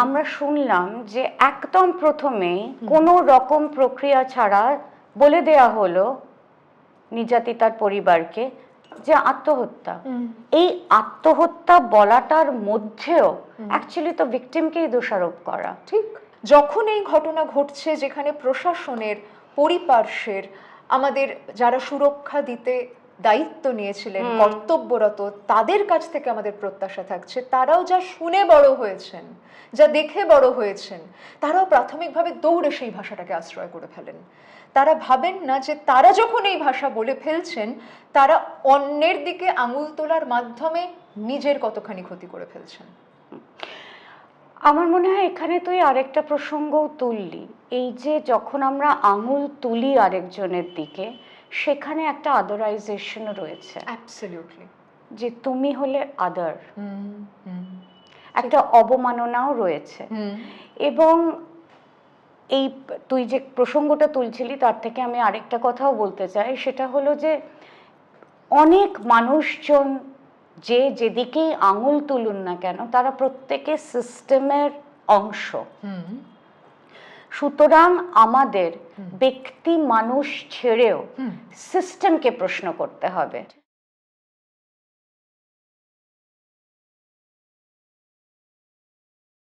আমরা শুনলাম যে একদম প্রথমেই কোনো রকম প্রক্রিয়া ছাড়া বলে দেয়া হলো নির্যাতিতার পরিবারকে যে আত্মহত্যা। এই আত্মহত্যা বলাটার মধ্যেও অ্যাকচুয়ালি তো ভিকটিমকেই দোষারোপ করা। ঠিক। যখন এই ঘটনা ঘটছে যেখানে প্রশাসনের পরিপার্শ্বের আমাদের যারা সুরক্ষা দিতে দায়িত্ব নিয়েছিলেন কর্তব্যরত তাদের কাছ থেকে আমাদের প্রত্যাশা থাকছে। তারাও যা শুনে বড় হয়েছেন যা দেখে বড় হয়েছেন তারাও প্রাথমিকভাবে দৌড়ে সেই ভাষাটাকে আশ্রয় করে ফেলেন। তারা ভাবেন না যে তারা যখন এই ভাষা বলে ফেলছেন তারা অন্যের দিকে আঙুল তোলার মাধ্যমে নিজের কতখানি ক্ষতি করে ফেলছেন। আমার মনে হয় এখানে তুই আরেকটা প্রসঙ্গও তুললি। এই যে যখন আমরা আঙুল তুলি আরেকজনের দিকে সেখানে একটা আদারাইজেশনও রয়েছে। অ্যাবসলিউটলি যে তুমি হলে আদার একটা অবমাননাও রয়েছে। এবং এই তুই যে প্রসঙ্গটা তুলছিলি তার থেকে আমি আরেকটা কথাও বলতে চাই। সেটা হলো যে অনেক মানুষজন যে যেদিকেই আঙুল তুলুন না কেন তারা প্রত্যেকে সিস্টেমের অংশ। হুম। সুতরাং আমাদের ব্যক্তি মানুষ ছেড়েও সিস্টেমকে প্রশ্ন করতে হবে।